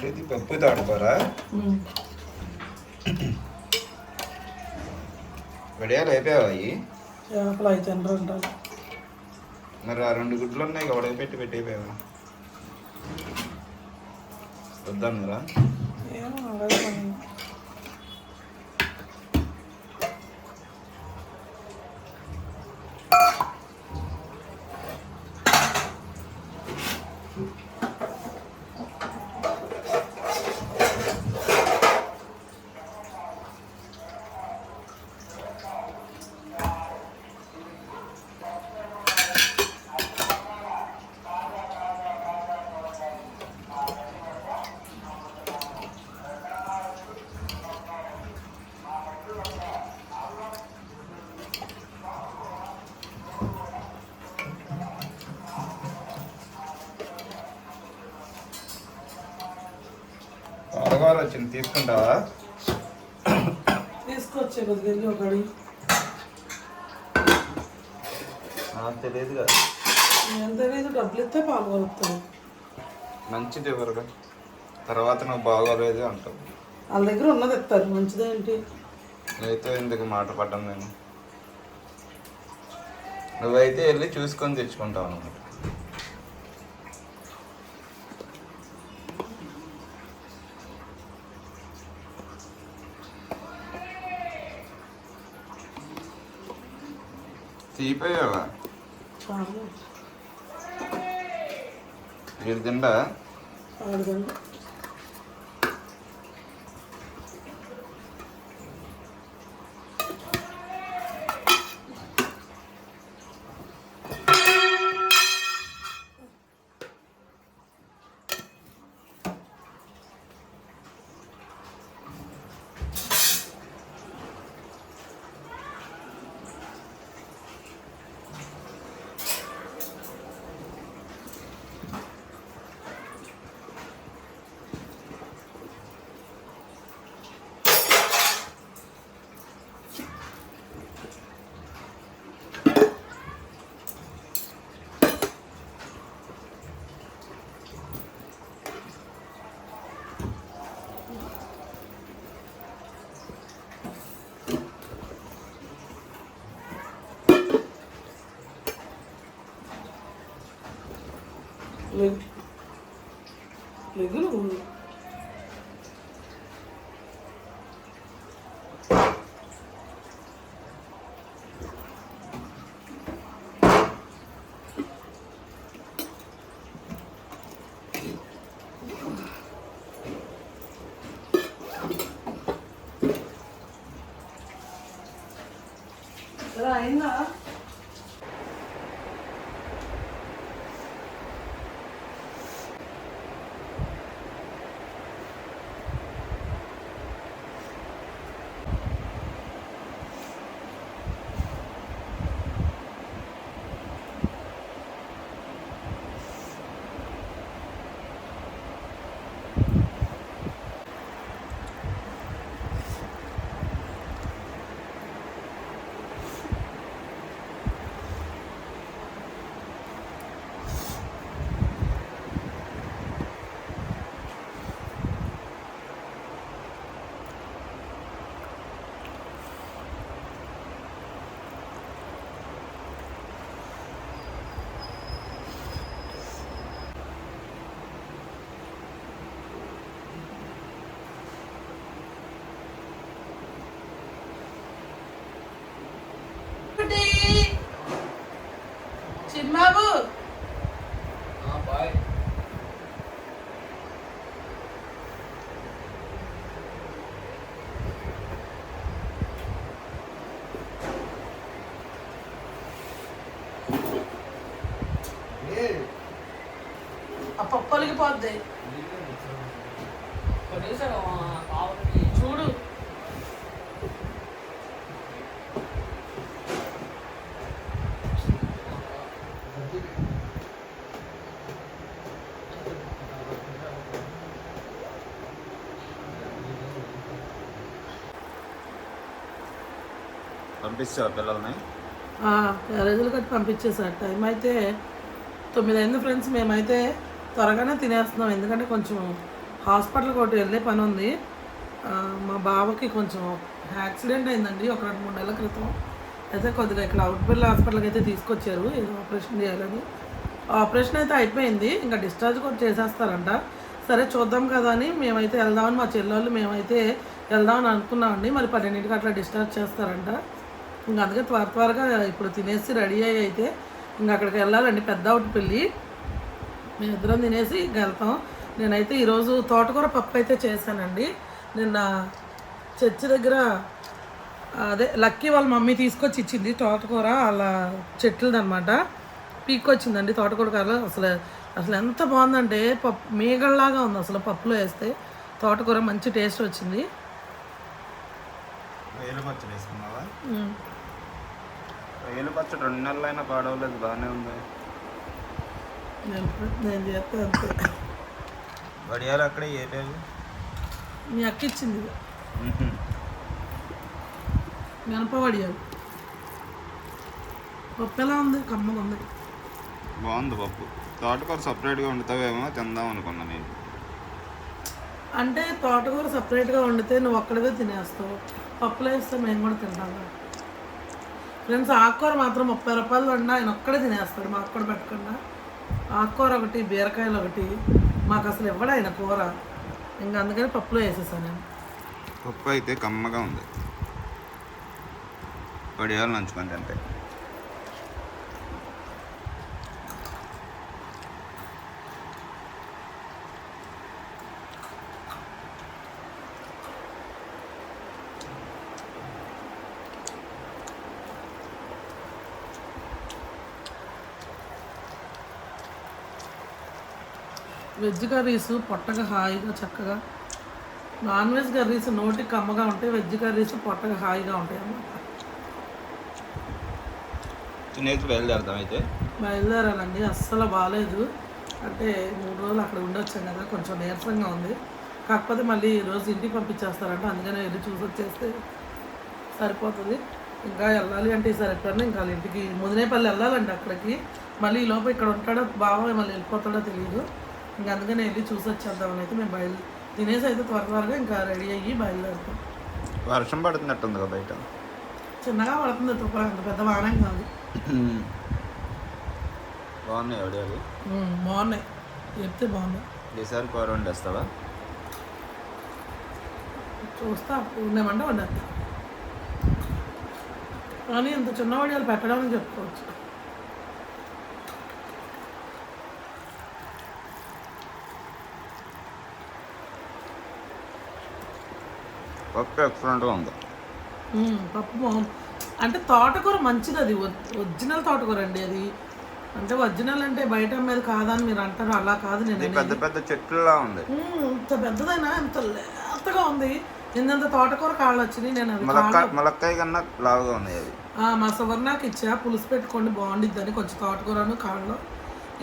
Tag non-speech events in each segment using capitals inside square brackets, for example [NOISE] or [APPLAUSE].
ఏంటిది? పప్పు తాడుకోరా వడియాలు అయిపోయావా అవి చేపలు అయితే మరి ఆ రెండు గుడ్లు ఉన్నాయి కదా పెట్టి పెట్టేపోయావా వద్దన్నారా ఏమో అలాగే పని. వచ్చింది తీసుకుంటావా? తీసుకొచ్చే కొద్దిగా ఒకటి నాకు తెలియదు కదా ఎంత తెలియదు డబ్బులు ఇస్తే మంచిది ఎవరుగా తర్వాత నువ్వు బాగోలేదు అంటావు. వాళ్ళ దగ్గర ఉన్నది ఇస్తారు మంచిదేంటి? అయితే ఎందుకు మాట పడ్డం నేను? నువ్వైతే వెళ్ళి చూసుకొని తెచ్చుకుంటావు అనమాట తీపోయావా వీడు తిండా Le, le goulou. పంపిస్తావా పిల్లల్ని? రోజులు కట్టి పంపించేసారు టైం అయితే తొమ్మిది అయింది ఫ్రెండ్స్. మేమైతే త్వరగానే తినేస్తున్నాం. ఎందుకంటే కొంచెం హాస్పిటల్కి ఒకటి వెళ్ళే పని ఉంది. మా బావకి కొంచెం యాక్సిడెంట్ అయిందండి. ఒక రెండు మూడు నెలల క్రితం. అయితే కొద్దిగా ఇక్కడ అవుట్బిల్ హాస్పిటల్కి అయితే తీసుకొచ్చారు. ఏదో ఆపరేషన్ చేయాలని. ఆపరేషన్ అయితే అయిపోయింది. ఇంకా డిశ్చార్జ్ కూడా చేసేస్తారంట. సరే చూద్దాం కదా అని మేమైతే వెళ్దామని మా చెల్లెళ్ళు మేమైతే వెళ్దామని అనుకున్నామండి. మరి పన్నెండింటికి అట్లా డిశ్చార్జ్ చేస్తారంట. ఇంకా అందుకే త్వర త్వరగా ఇప్పుడు తినేసి రెడీ అయ్యి అయితే ఇంకా అక్కడికి వెళ్ళాలండి. పెద్ద అవుట్ పెళ్ళి. మేమిద్దరం తినేసి ఇంక వెళ్తాం. నేనైతే ఈరోజు తోటకూర పప్పు అయితే చేశానండి. నిన్న చర్చి దగ్గర అదే లక్కీ వాళ్ళ మమ్మీ తీసుకొచ్చి ఇచ్చింది తోటకూర. వాళ్ళ చెట్లదనమాట పీక్కొచ్చిందండి తోటకూర కర్ర. అసలు అసలు ఎంత బాగుందంటే పప్పు మేగల్లాగా ఉంది అసలు పప్పులో వేస్తే. తోటకూర మంచి టేస్ట్ వచ్చింది. రొయ్యల పచ్చడి రెండు నెలలు అయినా పాడవలేదు బాగానే ఉంది. నేను నేను చేస్తే అంతే. వడియాలు అక్కడే ఏపేవి మీ అక్క ఇచ్చింది. మినప వడియాలు. పప్పు ఎలా ఉంది కమ్మగా ఉంది. బాగుంది పప్పు. తోటకూర సపరేట్గా వండుతావేమో తిందాం అనుకున్నా నేను. అంటే తోటకూర సపరేట్గా వండితే నువ్వు ఒక్కడివే తినేస్తావు. పప్పులో వేస్తే మేము కూడా తింటాం ఫ్రెండ్స్ ఆకుకూర మాత్రం ముప్పై రూపాయలు వండినా ఆయన ఒక్కడే తినేస్తాడు మాకు కూడా పెట్టకుండా ఆకుకూర ఒకటి బీరకాయలు ఒకటి మాకు అసలు ఇవ్వడు ఆయన కూర. ఇంకా అందుకని పప్పులో వేసేసాను నేను. పప్పు అయితే కమ్మగా ఉంది. వడియాలు నంచుకుంటే అంతే. వెజ్ కర్రీస్ పొట్టగా హాయిగా చక్కగా. నాన్ వెజ్ కర్రీస్ నోటికి కమ్మగా ఉంటాయి వెజ్ కర్రీస్ పొట్టగా హాయిగా ఉంటాయి అన్నమాట తినేసి అయితే. బయలుదేరాలండి. అస్సలు బాగాలేదు అంటే మూడు రోజులు అక్కడ ఉండొచ్చాం కదా కొంచెం నీరసంగా ఉంది. కాకపోతే మళ్ళీ ఈ రోజు ఇంటికి పంపించేస్తారంట అందుకనే వెళ్ళి చూసి వచ్చేస్తే సరిపోతుంది. ఇంకా వెళ్ళాలి అంటే ఈసారి ఎప్పుడన్నా ఇంకా ఇంటికి. ముదినేపల్లి వెళ్ళాలండి అక్కడికి. మళ్ళీ ఈ లోపు ఇక్కడ ఉంటాడో బావ మళ్ళీ వెళ్ళిపోతాడో తెలియదు ఇంకా అందుకనే వెళ్ళి చూసి వచ్చేద్దామని అయితే మేము బయలు తినేసి అయితే త్వర త్వరగా ఇంకా రెడీ అయ్యి బయలుదేరుతాం. వర్షం పడుతున్నట్టుంది కదా బయట? చిన్నగా పడుతుంది తుప్ప అంత పెద్ద వానం కాదు. [CLEARS THROAT] బాగున్నాయి వడియాలు ఉమ్, బాగున్నాయి. చెప్తే బాగున్నాయి. ఈసారి కూర వండేస్తావా? చూస్తా ఉండేమంటే వండేస్తా. కానీ ఇంత చిన్న వడియాలు పెట్టడానికి చెప్పుకోవచ్చు. పప్పు ఎక్సలెంట్గా ఉంది. పప్పు బాగుంది అంటే తోటకూర మంచిది అది ఒరిజినల్ తోటకూర అండి అది. అంటే ఒరిజినల్ అంటే బయట మీద కాదని మీరు అంటారు అలా కాదు నేను. పెద్ద పెద్ద చెట్లులా ఉంది. ఇంత పెద్దదైనా ఇంత లేతగా ఉంది. ఇంత తోటకూర కాళ్ళు వచ్చినాయి నేను ములక్కాయ కన్నా లావుగా అవి ఆ, మా సువర్ణకి ఇచ్చా పులుసు పెట్టుకోండి బాగుండిద్దని కొంచెం తోటకూరను కాళ్ళు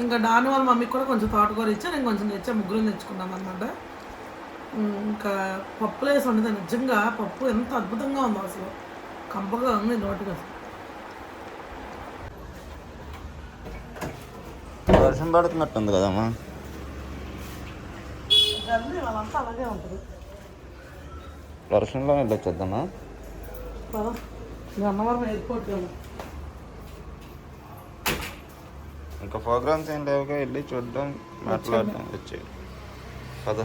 ఇంకా దాని వాళ్ళ మమ్మీకి కూడా కొంచెం తోటకూర ఇచ్చా నేను కొంచెం తెచ్చా ముగ్గురు తెచ్చుకున్నాం అనమాట ఇంకా పప్పులో వేసి వండితే నిజంగా పప్పు ఎంత అద్భుతంగా ఉందో అసలు. కంపగా ఉంది నోటికి అసలు. వర్షం పడుతున్నట్టుంది కదమ్మా. వాళ్ళంతా అలాగే ఉంటుంది. వర్షంలో వెళ్ళొచ్చేద్దామా? గన్నవరం ఎయిర్పోర్ట్ కదా ఇంకా ప్రోగ్రామ్స్ ఏం లేవుగా వెళ్ళి చూడడం మాట్లాడడం వచ్చి పద.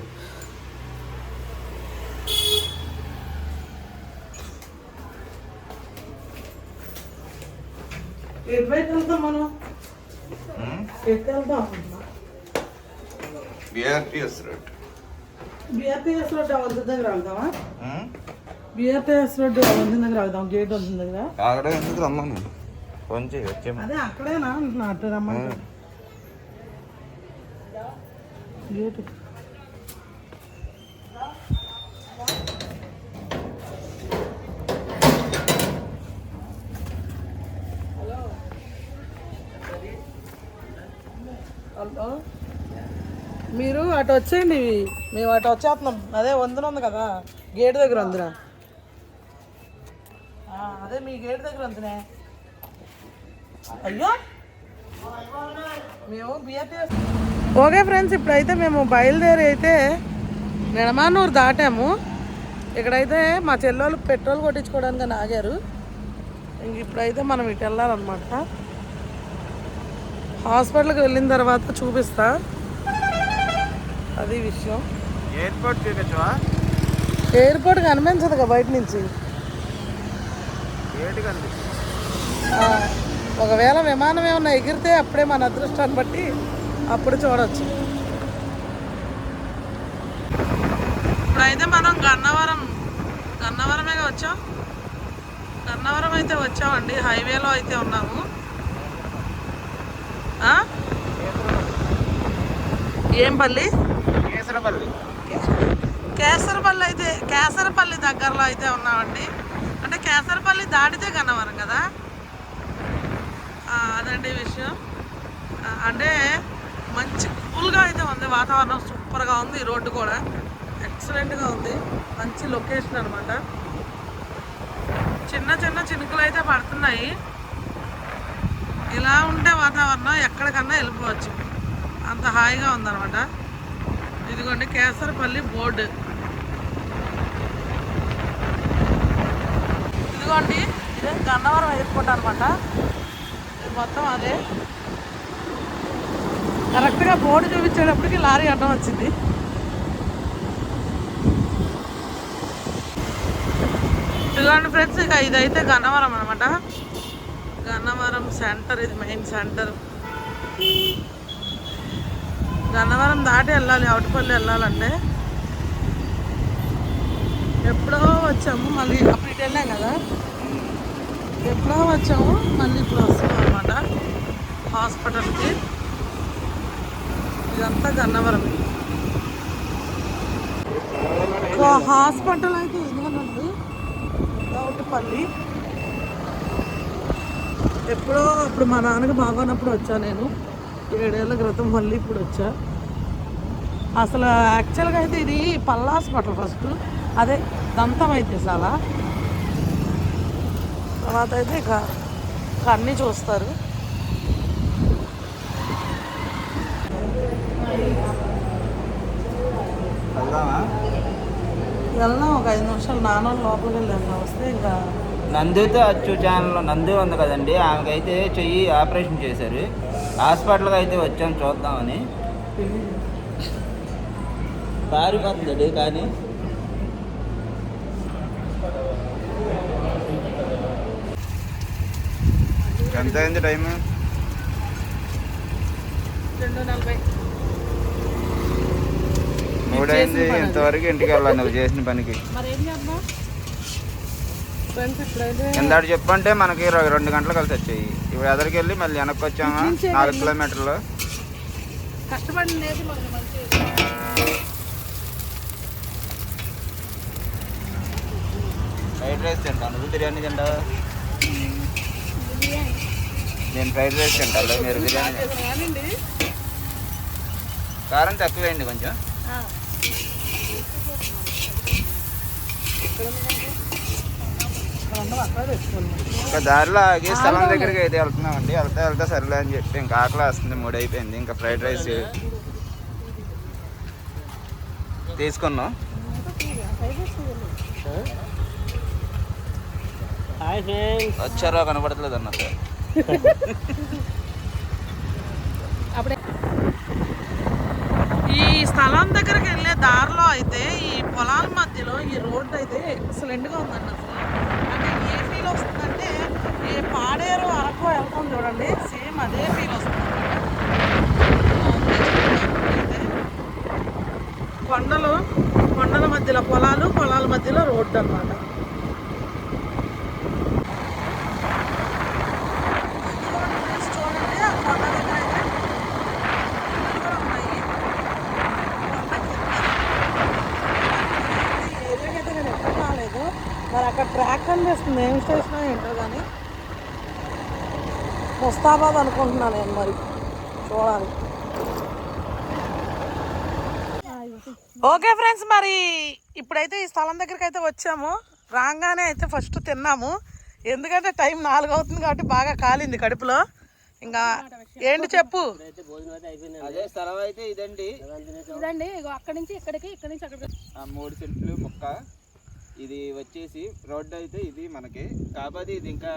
బిఆర్టీఎస్ రోడ్ బీఆర్టీఎస్ రోడ్డు వంతెన దగ్గర వెళ్దామా బీఆర్టీఎస్ వంతెన దగ్గర వెళ్దాం గేట్ వంతెన దగ్గర. అక్కడ ఎందుకు రమ్మను? ఫోన్ చేయి వచ్చే అదే అక్కడేనా? అంటున్నా అటు గేట్ మీరు అటు వచ్చేయండి. మేము అటు వచ్చేస్తున్నాం. అదే వందన ఉంది కదా. గేట్ దగ్గర వందన. అదే మీ గేట్ దగ్గర వందనే. అయ్యో! మేము బిఆర్టీఎస్ ఓకే ఫ్రెండ్స్ ఇప్పుడైతే మేము బయలుదేరి అయితే నిడమానూరు దాటాము. ఇక్కడైతే మా చెల్లెళ్ళు పెట్రోల్ కొట్టించుకోవడానికి ఆగారు. ఇంక ఇప్పుడైతే మనం ఇటు వెళ్ళాలన్నమాట. హాస్పిటల్కి వెళ్ళిన తర్వాత చూపిస్తా. అది విషయం. ఎయిర్పోర్ట్ చూపించవా ఎయిర్పోర్ట్ కనిపించదు కదా బయట నుంచి. ఏంటి కనిపిస్తుంది ఆ, ఒకవేళ విమానం ఏమన్నా ఎగిరితే అప్పుడే మన అదృష్టాన్ని బట్టి అప్పుడు చూడొచ్చు. ఇప్పుడైతే మనం గన్నవరం గన్నవరమే వచ్చాం? గన్నవరం అయితే వచ్చామండి హైవేలో అయితే ఉన్నాము. ఆ? ఏం పల్లి? కేసరపల్లి. కేసరపల్లి అయితే కేసరపల్లి దగ్గరలో అయితే ఉన్నామండి. అంటే కేసరపల్లి దాటితే గన్నవరం కదా? అదండి విషయం. అంటే మంచి కూల్గా అయితే ఉంది వాతావరణం సూపర్గా ఉంది ఈ రోడ్డు కూడా. ఎక్సలెంట్గా ఉంది. మంచి లొకేషన్ అనమాట చిన్న చిన్న చినుకులు అయితే పడుతున్నాయి. ఇలా ఉంటే వాతావరణం ఎక్కడికన్నా వెళ్ళిపోవచ్చు. అంత హాయిగా ఉందన్నమాట. ఇదిగోండి కేసరపల్లి బోర్డు. ఇదిగోండి ఇదే గన్నవరం ఎయిర్పోర్ట్ అనమాట ఇది మొత్తం అదే. కరెక్ట్గా బోర్డు చూపించేటప్పటికి లారీ అడ్డం వచ్చింది. ఇదిగోండి ఫ్రెండ్స్ ఇక ఇదైతే గన్నవరం అనమాట గన్నవరం సెంటర్ ఇది మెయిన్ సెంటర్. గన్నవరం దాటి వెళ్ళాలి అవుటపల్లి వెళ్ళాలంటే. ఎప్పుడో వచ్చాము మళ్ళీ అప్పుడు ఇటు వెళ్ళాం కదా. ఎప్పుడో వచ్చాము మళ్ళీ ఇప్పుడు వస్తాం అనమాట హాస్పిటల్కి. ఇదంతా గన్నవరం. హాస్పిటల్ అయితే ఇదేనండి. అవుటపల్లి ఎప్పుడో అప్పుడు మా నాన్నకి బాగోనప్పుడు వచ్చాను నేను. ఏడేళ్ళ క్రితం మళ్ళీ ఇప్పుడు వచ్చా? అసలు యాక్చువల్గా అయితే ఇది పల్ల హాస్పిటల్ ఫస్ట్. అదే దంతం అయితే చాలా. తర్వాత అయితే ఇక అన్నీ చూస్తారు. వెళ్దాం ఒక ఐదు నిమిషాలు నాన్న లోపలికి వెళ్ళాను వస్తే ఇంకా నందుతో అచ్చు ఛానల్లో నందు ఉంది కదండి. ఆమెకైతే చెయ్యి ఆపరేషన్ చేశారు. హాస్పిటల్కి అయితే వచ్చాం చూద్దామని. పారిపోతుంది కానీ. ఎంత అయింది టైం మూడైంది ఇంతవరకు ఇంటికి వెళ్ళాలి నువ్వు చేసిన పనికి మరి ఏం చేద్దాం ఫ్రెండ్స్ ఇప్పుడైతే ఇందాడు చెప్పంటే మనకి రెండు గంటలు కలిసి వచ్చాయి. ఇప్పుడు ఎదరికి వెళ్ళి మళ్ళీ వెనక్కి వచ్చామా? నాలుగు కిలోమీటర్లు. ఫ్రైడ్ రైస్ తింటాను నువ్వు బిర్యానీ తింటావా? నేను ఫ్రైడ్ రైస్ తింటాను మీరు బిర్యానీ కారం తక్కువేయండి కొంచెం. ఇంకా దారిలో ఆగి స్థలం దగ్గరికి అయితే వెళ్తున్నామండి. వెళ్తే వెళ్తే సరేలే అని చెప్పి ఇంకా ఆకలి వస్తుంది మూడు అయిపోయింది. ఇంకా ఫ్రైడ్ రైస్ తీసుకున్నాం. వచ్చారో కనపడట్లేదు అన్నట్టు అప్పుడే ఈ స్థలం దగ్గరికి వెళ్ళే దారిలో అయితే ఈ పొలాల మధ్యలో ఈ రోడ్డు అయితే ఎక్సలెంట్గా ఫీల్ వస్తుందంటే ఈ పాడేరు అరకు వెళ్తాం చూడండి. సేమ్ అదే ఫీల్ వస్తుంది. కొండలు కొండల మధ్యలో పొలాలు పొలాల మధ్యలో రోడ్డు అన్నమాట చూడండి ఆ కొండ దగ్గర అయితే ఇల్లులు కూడా ఉన్నాయి. ఈ ఏరియాకి అయితే నేను ఎప్పుడు రాలేదు మరి అక్కడ ట్రాక్ కనిపిస్తుంది. ఏం స్టేషన్ ఏంటో కానీ. ముస్తాబాద్ అనుకుంటున్నాను నేను మరి. చూడాలి. ఓకే ఫ్రెండ్స్ మరి ఇప్పుడైతే ఈ స్థలం దగ్గరికి అయితే వచ్చాము. రాగానే అయితే ఫస్ట్ తిన్నాము. ఎందుకంటే టైం నాలుగు అవుతుంది కాబట్టి బాగా కాలింది కడుపులో. ఇంకా ఏంటి చెప్పు? అదే స్థలం అయితే ఇదండి. ఇదండి ఇగో అక్కడి నుంచి ఇక్కడికి ఇక్కడి నుంచి అక్కడికి. ఆ మూడు సెంట్లు మొక్క. ఇది వచ్చేసి రోడ్డు అయితే ఇది మనకి. కాకపోతే ఇది ఇంకా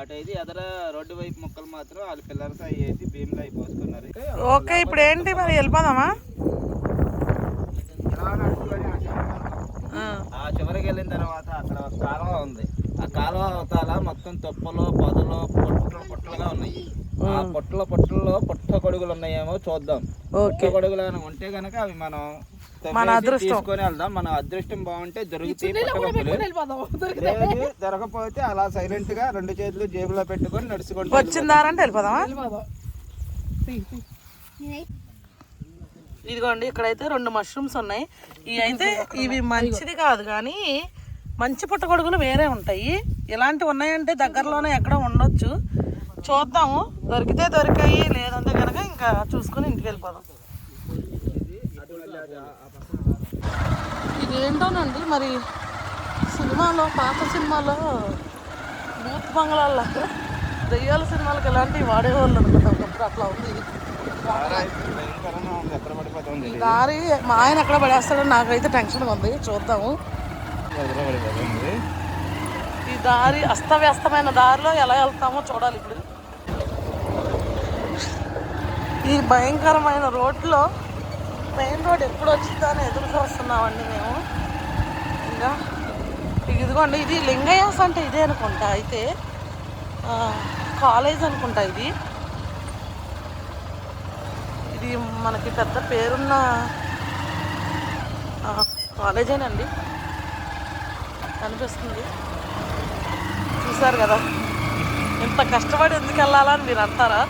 అటు అయితే ఎదర రోడ్డు వైపు మొక్కలు మాత్రం వాళ్ళ పిల్లలతో అవి వేసి భీములు అవి పోసుకున్నారు. ఓకే ఇప్పుడు ఏంటి మరి? వెళ్ళిపోదామా? ఆ చివరికి వెళ్ళిన తర్వాత అక్కడ కాలువ ఉంది. ఆ కాలువ అవతాల మొత్తం తొప్పలు పొదలు పొట్టలు పొట్టలుగా ఉన్నాయి. ఆ పొట్టల పొట్టల్లో పుట్ట కొడుగులు ఉన్నాయేమో చూద్దాం. పుట్ట కొడుగులు ఏమైనా ఉంటే గనక అవి మనం తవ్వేసి తీసుకొని వెళ్దాం. మన అదృష్టం బాగుంటే దొరకపోతే అలా సైలెంట్గా రెండు చేతులు జేబులో పెట్టుకొని నడుచుకుంటూ వచ్చిందారంటే వెళ్ళిపోదామా? వెళ్ళిపోదాం. ఇదిగోండి ఇక్కడైతే రెండు మష్రూమ్స్ ఉన్నాయి. ఇవి అయితే ఇవి మంచిది కాదు కానీ మంచి పుట్టగొడుగులు వేరే ఉంటాయి. ఇలాంటివి ఉన్నాయంటే దగ్గరలోనే ఎక్కడ ఉండొచ్చు. చూద్దాము. దొరికితే దొరికాయి లేదంటే కనుక ఇంకా చూసుకొని ఇంటికి వెళ్ళిపోదాం. ఇదేంటోనండి మరి సినిమాలో పాత సినిమాలో బూత్ బంగ్లాల్లో దెయ్యాల సినిమాలకు ఎలాంటివి వాడేవాళ్ళు అనుకుంటా ఒకప్పుడు అట్లా ఉంది. ఈ దారి మా ఆయన ఎక్కడ పడేస్తాడో నాకైతే టెన్షన్ ఉంది చూద్దాము. ఈ దారి అస్తవ్యస్తమైన దారిలో ఎలా వెళ్తామో చూడాలి ఇప్పుడు. ఈ భయంకరమైన రోడ్లో మెయిన్ రోడ్ ఎప్పుడు వచ్చిందో అని ఎదురు చూస్తున్నామండి మేము. ఇంకా ఇదిగోండి ఇది లింగయ్యాస్ అంటే ఇదే అనుకుంటా అయితే కాలేజ్ అనుకుంటా ఇది. ఇది మనకి పెద్ద పేరున్న కాలేజేనండి. కనిపిస్తుంది. చూసారు కదా ఇంత కష్టపడి ఎందుకు వెళ్ళాలని మీరు అంటారా?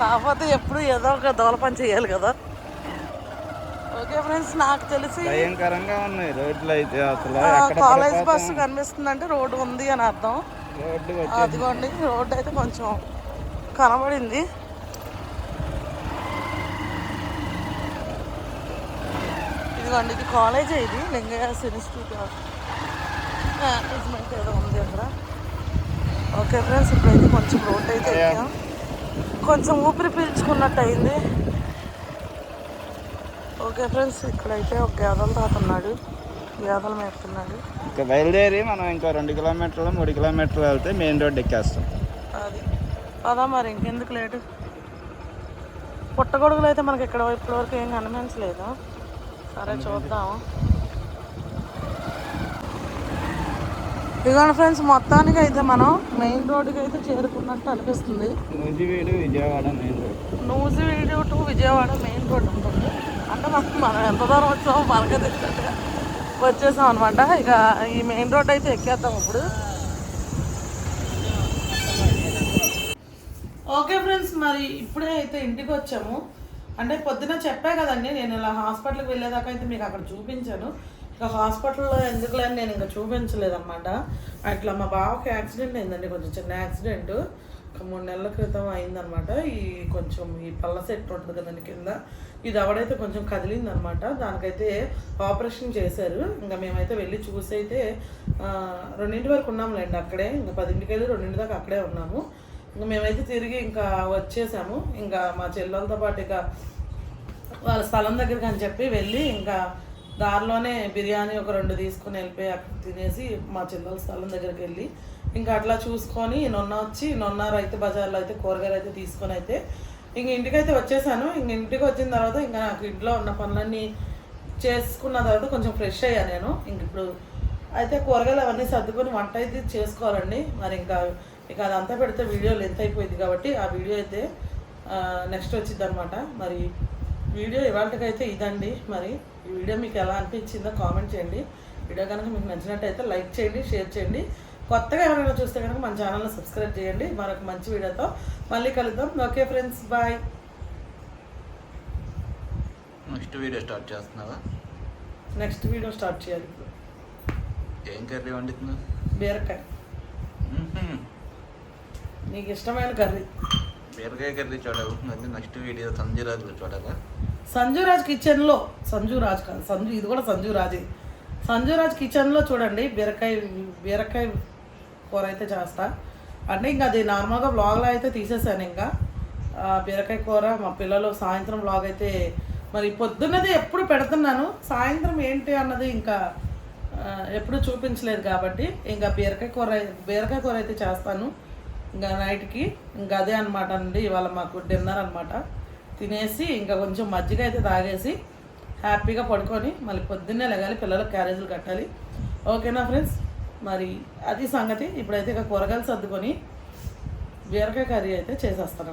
కాకపోతే ఎప్పుడు ఏదో ఒక దోల పని చేయాలి కదా. ఓకే ఫ్రెండ్స్ నాకు తెలిసి భయంకరంగా ఉన్నాయి రోడ్లు అయితే అసలు. కాలేజ్. బస్సు కనిపిస్తుంది అంటే రోడ్డు ఉంది అని అర్థం. అదిగోండి రోడ్డు అయితే కొంచెం కనబడింది. ఇదిగోండి ఇది కాలేజే ఇది లింగయాస్ ఇన్స్టిట్యూట్ ఆఫ్ మేనేజ్మెంట్ ఏదో ఉంది అక్కడ. ఓకే ఫ్రెండ్స్ ఇప్పుడైతే కొంచెం రోడ్ అయితే కొంచెం ఊపిరి పీల్చుకున్నట్టు అయింది. ఓకే ఫ్రెండ్స్ ఇక్కడైతే ఒక గేదల తాత ఉన్నాడు. గేదలు మేపుతున్నాడు ఇంకా బయలుదేరి మనం ఇంకో రెండు కిలోమీటర్లు మూడు కిలోమీటర్లు వెళ్తే మెయిన్ రోడ్ ఎక్కేస్తాం. అది. అదా మరి ఇంకెందుకు లేటు? పుట్టగొడుగులు అయితే మనకి ఇక్కడ ఇప్పటివరకు ఏం కనిపించలేదు. సరే చూద్దాం. ఇదిగోండి ఫ్రెండ్స్ మొత్తానికి అయితే మనం మెయిన్ రోడ్డుకి అయితే చేరుకున్నట్టు అనిపిస్తుంది. Nuzvid Vijayawada main road. Nuzvid to Vijayawada main road ఉంటుంది. అంటే మనం మనం ఎంత దూరం వచ్చామో మనకే తెలిసినట్టుగా వచ్చేసాం అనమాట ఇక ఈ మెయిన్ రోడ్ అయితే ఎక్కేద్దాం ఇప్పుడు. ఓకే ఫ్రెండ్స్ మరి ఇప్పుడే అయితే ఇంటికి వచ్చాము. అంటే పొద్దున చెప్పా కదండి నేను ఇలా హాస్పిటల్కి వెళ్ళేదాకా అయితే మీకు అక్కడ చూపించాను. ఇక హాస్పిటల్లో ఎందుకులేని నేను ఇంకా చూపించలేదన్నమాట. అట్లా మా బావకి యాక్సిడెంట్ అయిందండి కొంచెం చిన్న యాక్సిడెంట్. ఒక మూడు నెలల క్రితం అయిందనమాట ఈ కొంచెం ఈ పళ్ళ సెట్ ఉంటుంది కదండి కింద. ఇది ఎవడైతే కొంచెం కదిలిందనమాట. దానికైతే ఆపరేషన్ చేశారు. ఇంకా మేమైతే వెళ్ళి చూసి అయితే రెండింటి వరకు ఉన్నాంలేండి అక్కడే. ఇంకా పదింటికి వెళ్ళి రెండింటి దాకా అక్కడే ఉన్నాము. ఇంకా మేమైతే తిరిగి ఇంకా వచ్చేసాము. ఇంకా మా చెల్లెలతో పాటు ఇక వాళ్ళ స్థలం దగ్గరికి అని చెప్పి వెళ్ళి ఇంకా దారిలోనే బిర్యానీ ఒక రెండు తీసుకొని వెళ్ళిపోయి అక్కడ తినేసి మా చెల్లెల స్థలం దగ్గరికి వెళ్ళి ఇంకా అట్లా చూసుకొని నొన్న వచ్చి నొన్న రైతు బజార్లో అయితే కూరగాయలు అయితే తీసుకొని అయితే ఇంక ఇంటికైతే వచ్చేసాను. ఇంక ఇంటికి వచ్చిన తర్వాత ఇంకా నాకు ఇంట్లో ఉన్న పనులన్నీ చేసుకున్న తర్వాత కొంచెం ఫ్రెష్ అయ్యా నేను. ఇంక ఇప్పుడు అయితే కూరగాయలు అవన్నీ సర్దుకొని వంట అయితే చేసుకోవాలండి. మరి ఇంకా ఇక అదంతా పెడితే వీడియో లెంత్ అయిపోయింది కాబట్టి ఆ వీడియో అయితే నెక్స్ట్ వచ్చింది అనమాట మరి వీడియో ఇవాళకైతే ఇదండి. మరి ఈ వీడియో మీకు ఎలా అనిపించిందో కామెంట్ చేయండి. వీడియో కనుక మీకు నచ్చినట్టయితే లైక్ చేయండి షేర్ చేయండి. కొత్తగా ఎవరైనా చూస్తే కనుక మన ఛానల్ని సబ్స్క్రైబ్ చేయండి. మరొక మంచి వీడియోతో మళ్ళీ కలుద్దాం. Okay friends bye. Next video start చేస్తున్నావా? నెక్స్ట్ వీడియో స్టార్ట్ చేయాలి ఇప్పుడు. ఏం కర్రీ వండుతున్నావు? బీరకాయ. నీకు ఇష్టమైన కర్రీ. బీరకాయ కర్రీ మళ్ళీ నెక్స్ట్ వీడియో సంజీరాజులో చూడాలా? సంజు రాజ్ కిచెన్లో. సంజు రాజ్ కాదు. సంజు ఇది కూడా సంజు రాజే. సంజు రాజ్ కిచెన్లో చూడండి. బీరకాయ బీరకాయ కూర అయితే చేస్తా. అంటే ఇంకా అది నార్మల్గా బ్లాగ్లో అయితే తీసేసాను ఇంకా. బీరకాయ కూర మా పిల్లలు సాయంత్రం బ్లాగ్ అయితే మరి పొద్దున్నది ఎప్పుడు పెడుతున్నాను. సాయంత్రం ఏంటి అన్నది ఇంకా ఎప్పుడు చూపించలేదు కాబట్టి ఇంకా బీరకాయ కూర బీరకాయ కూర అయితే చేస్తాను. ఇంకా నైట్కి ఇంకా అదే అనమాట అండి ఇవాళ మాకు డిన్నర్ అనమాట తినేసి ఇంకా కొంచెం మజ్జిగ అయితే తాగేసి హ్యాపీగా పడుకొని మళ్ళీ పొద్దున్నే లెగాలి పిల్లలకు క్యారేజీలు కట్టాలి. ఓకేనా ఫ్రెండ్స్? మరి అది సంగతి ఇప్పుడైతే ఇక కూరగాయలు సర్దుకొని బీరకాయ కర్రీ అయితే చేసేస్తాను